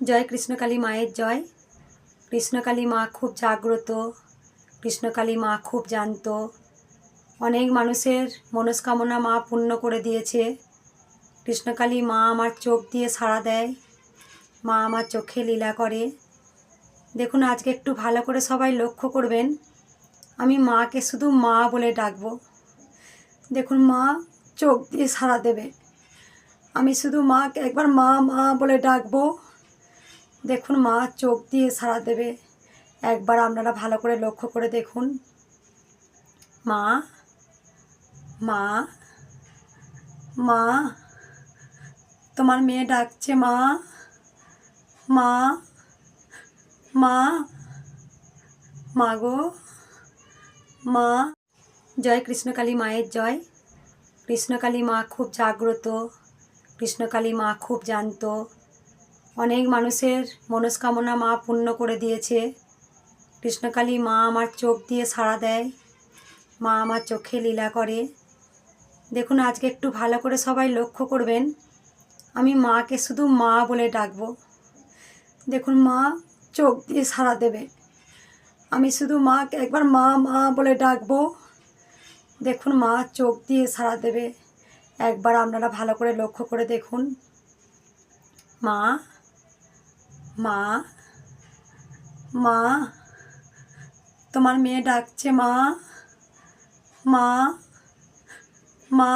জয় কৃষ্ণকালী মায়ের জয়। কৃষ্ণকালী মা খুব জাগ্রত, কৃষ্ণকালী মা খুব জানত। অনেক মানুষের মনস্কামনা মা পূর্ণ করে দিয়েছে। কৃষ্ণকালী মা আমার চোখ দিয়ে সাড়া দেয়, মা আমার চোখে লীলা করে। দেখুন, আজকে একটু ভালো করে সবাই লক্ষ্য করবেন, আমি মাকে শুধু মা বলে ডাকবো। দেখুন, মা চোখ দিয়ে সাড়া দেবে। আমি শুধু মাকে একবার মা মা বলে ডাকবো। দেখুন মা চোখ দিয়ে সাড়া দেবে। একবার আপনারা ভালো করে লক্ষ্য করে দেখুন। মা মা মা, তোমার মেয়ে ডাকছে, মা মা মা মা গো, মা। জয় কৃষ্ণকালী মায়ের জয়। কৃষ্ণকালী মা খুব জাগ্রত। কৃষ্ণকালী মা খুব জানত। অনেক মানুষের মনস্কামনা মা পূর্ণ করে দিয়েছে। কৃষ্ণকালী মা আমার চোখ দিয়ে সাড়া দেয়। মা আমার চোখে লীলা করে। দেখুন, আজকে একটু ভালো করে সবাই লক্ষ্য করবেন। আমি মাকে শুধু মা বলে ডাকবো। দেখুন, মা চোখ দিয়ে সাড়া দেবে। আমি শুধু মাকে একবার মা মা বলে ডাকবো। দেখুন, মা চোখ দিয়ে সাড়া দেবে। একবার আপনারা ভালো করে লক্ষ্য করে দেখুন। মা মা মা তোমার মেয়ে ডাকছে মা মা মা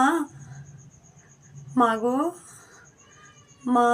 মাগো মা।